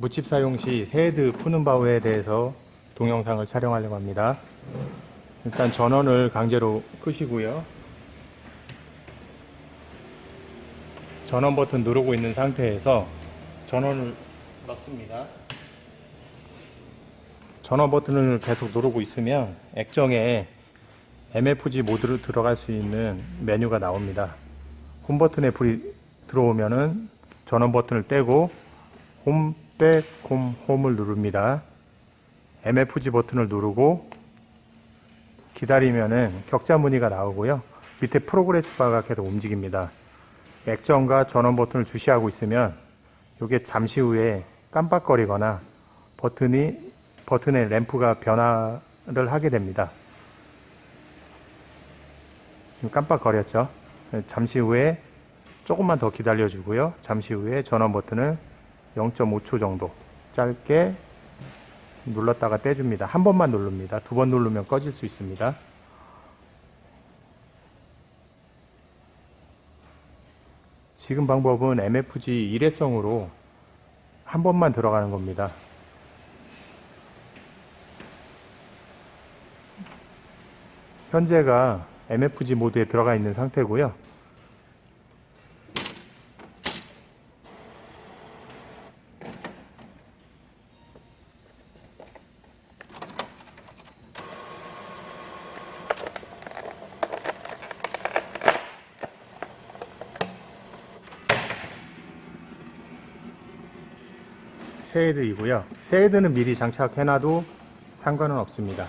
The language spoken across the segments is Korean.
무칩 사용 시 새헤드 푸는 바우에 대해서 동영상을 촬영하려고 합니다. 일단 전원을 강제로 끄시고요. 전원 버튼 누르고 있는 상태에서 전원을 넣습니다. 전원 버튼을 계속 누르고 있으면 액정에 MFG 모드로 들어갈 수 있는 메뉴가 나옵니다. 홈 버튼에 불이 들어오면은 전원 버튼을 떼고 홈, 백, 홈, 홈을 누릅니다. MFG 버튼을 누르고 기다리면은 격자 무늬가 나오고요. 밑에 프로그레스 바가 계속 움직입니다. 액정과 전원 버튼을 주시하고 있으면 이게 잠시 후에 깜빡거리거나 버튼이 버튼의 램프가 변화를 하게 됩니다. 지금 깜빡거렸죠. 잠시 후에 조금만 더 기다려 주고요. 잠시 후에 전원 버튼을 0.5초 정도 짧게 눌렀다가 떼줍니다. 한 번만 누릅니다. 두 번 누르면 꺼질 수 있습니다. 지금 방법은 MFG 일회성으로 한 번만 들어가는 겁니다. 현재가 MFG 모드에 들어가 있는 상태고요. 새헤드이고요. 새헤드는 미리 장착해놔도 상관은 없습니다.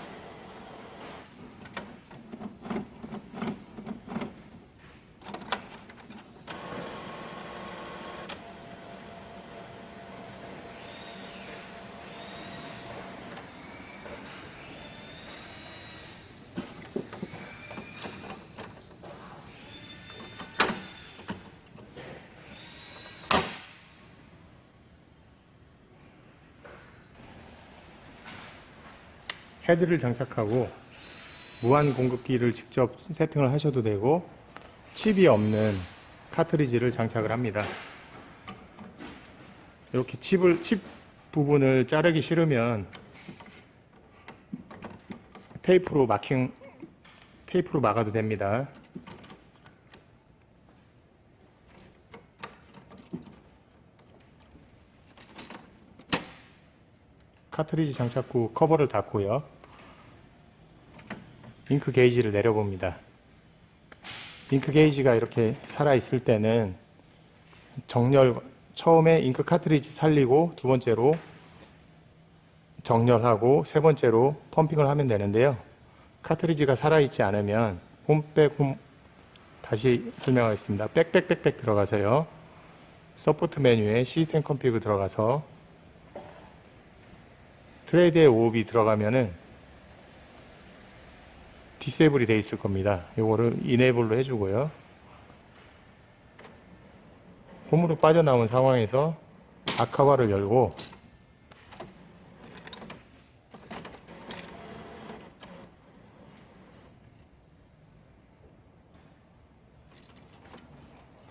헤드를 장착하고 무한 공급기를 직접 세팅을 하셔도 되고 칩이 없는 카트리지를 장착을 합니다. 이렇게 칩을 칩 부분을 자르기 싫으면 테이프로 마킹 테이프로 막아도 됩니다. 카트리지 장착 후 커버를 닫고요. 잉크 게이지를 내려봅니다. 잉크 게이지가 이렇게 살아 있을 때는 정렬 처음에 잉크 카트리지 살리고 두 번째로 정렬하고 세 번째로 펌핑을 하면 되는데요. 카트리지가 살아 있지 않으면 홈백 홈 다시 설명하겠습니다. 백백백백 들어가서요. 서포트 메뉴에 시스템 컴피그 들어가서 트레이드에 오업이 들어가면은 디세이블이 돼 있을 겁니다. 요거를 이네이블로 해주고요. 홈으로 빠져나온 상황에서 아카바를 열고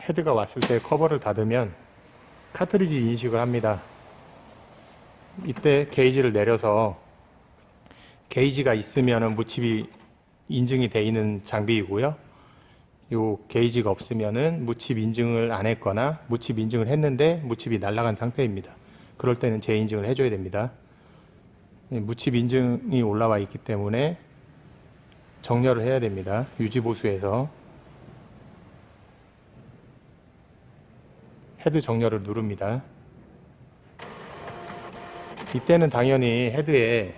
헤드가 왔을 때 커버를 닫으면 카트리지 인식을 합니다. 이때 게이지를 내려서 게이지가 있으면은 무칩이 인증이 돼 있는 장비이고요. 요 게이지가 없으면은 무칩 인증을 안 했거나 무칩 인증을 했는데 무칩이 날아간 상태입니다. 그럴 때는 재인증을 해줘야 됩니다. 예, 무칩 인증이 올라와 있기 때문에 정렬을 해야 됩니다. 유지보수에서 헤드 정렬을 누릅니다. 이때는 당연히 헤드에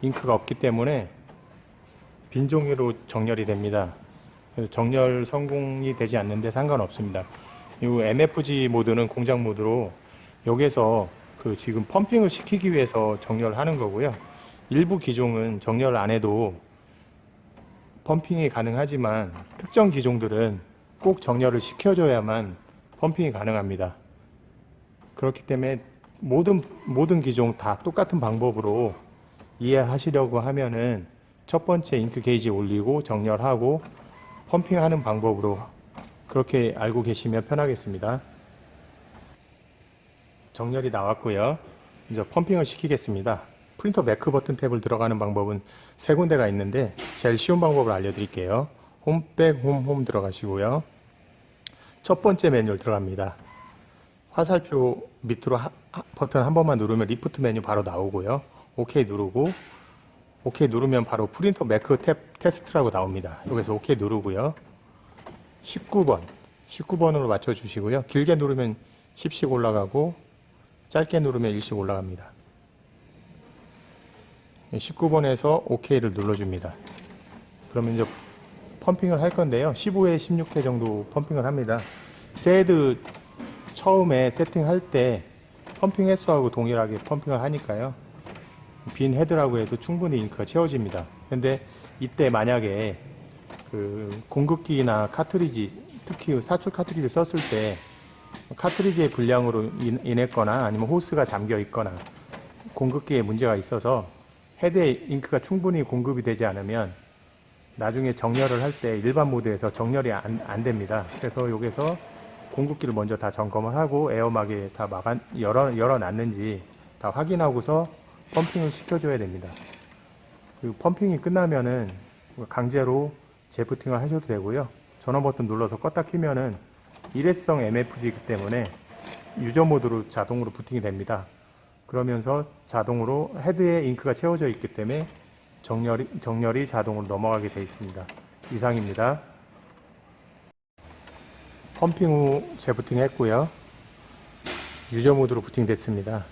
잉크가 없기 때문에 빈 종이로 정렬이 됩니다. 정렬 성공이 되지 않는데 상관없습니다. 이 MFG 모드는 공장 모드로 여기서 그 지금 펌핑을 시키기 위해서 정렬하는 거고요. 일부 기종은 정렬 안 해도 펌핑이 가능하지만 특정 기종들은 꼭 정렬을 시켜줘야만 펌핑이 가능합니다. 그렇기 때문에 모든 모든 기종 다 똑같은 방법으로 이해하시려고 하면은 첫 번째 잉크 게이지 올리고 정렬하고 펌핑하는 방법으로 그렇게 알고 계시면 편하겠습니다. 정렬이 나왔고요. 이제 펌핑을 시키겠습니다. 프린터 매크 버튼 탭을 들어가는 방법은 세 군데가 있는데 제일 쉬운 방법을 알려드릴게요. 홈백 홈 홈 들어가시고요. 첫 번째 메뉴를 들어갑니다. 화살표 밑으로 하- 하- 버튼 한 번만 누르면 리프트 메뉴 바로 나오고요. OK 누르고 OK 누르면 바로 프린터 매크 탭 테스트라고 나옵니다. 여기서 OK 누르고요. 19번 19번으로 맞춰 주시고요. 길게 누르면 10씩 올라가고 짧게 누르면 1씩 올라갑니다. 19번에서 OK를 눌러줍니다. 그러면 이제 펌핑을 할 건데요. 15회, 16회 정도 펌핑을 합니다. 세드 처음에 세팅할 때 펌핑 횟수하고 동일하게 펌핑을 하니까요. 빈 헤드라고 해도 충분히 잉크가 채워집니다. 근데 이때 만약에 그 공급기나 카트리지 특히 사출 카트리지 썼을 때 카트리지의 불량으로 인- 인했거나 아니면 호스가 잠겨 있거나 공급기에 문제가 있어서 헤드에 잉크가 충분히 공급이 되지 않으면 나중에 정렬을 할 때 일반 모드에서 정렬이 안, 안 됩니다. 그래서 여기서 공급기를 먼저 다 점검을 하고 에어막에 다 막아 열어 열어 놨는지 다 확인하고서 펌핑을 시켜줘야 됩니다. 그리고 펌핑이 끝나면은 강제로 재부팅을 하셔도 되고요. 전원 버튼 눌러서 껐다 키면은 일회성 MFG이기 때문에 유저 모드로 자동으로 부팅이 됩니다. 그러면서 자동으로 헤드에 잉크가 채워져 있기 때문에 정렬이, 정렬이 자동으로 넘어가게 되어 있습니다. 이상입니다. 펌핑 후 재부팅 했고요. 유저 모드로 부팅 됐습니다.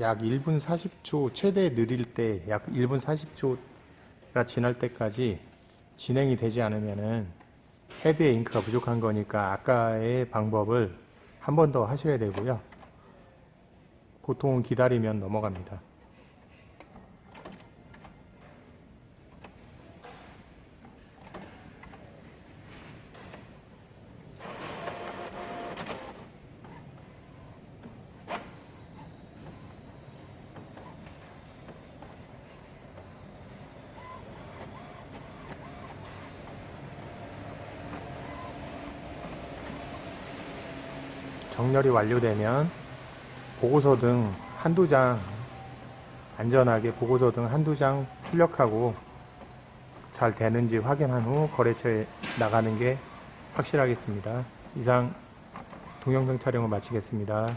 약 1분 40초, 최대 느릴 때 약 1분 40초가 지날 때까지 진행이 되지 않으면은 헤드에 잉크가 부족한 거니까 아까의 방법을 한 번 더 하셔야 되고요. 보통은 기다리면 넘어갑니다. 정렬이 완료되면 보고서 등 한두 장 안전하게 보고서 등 한두 장 출력하고 잘 되는지 확인한 후 거래처에 나가는 게 확실하겠습니다. 이상 동영상 촬영을 마치겠습니다.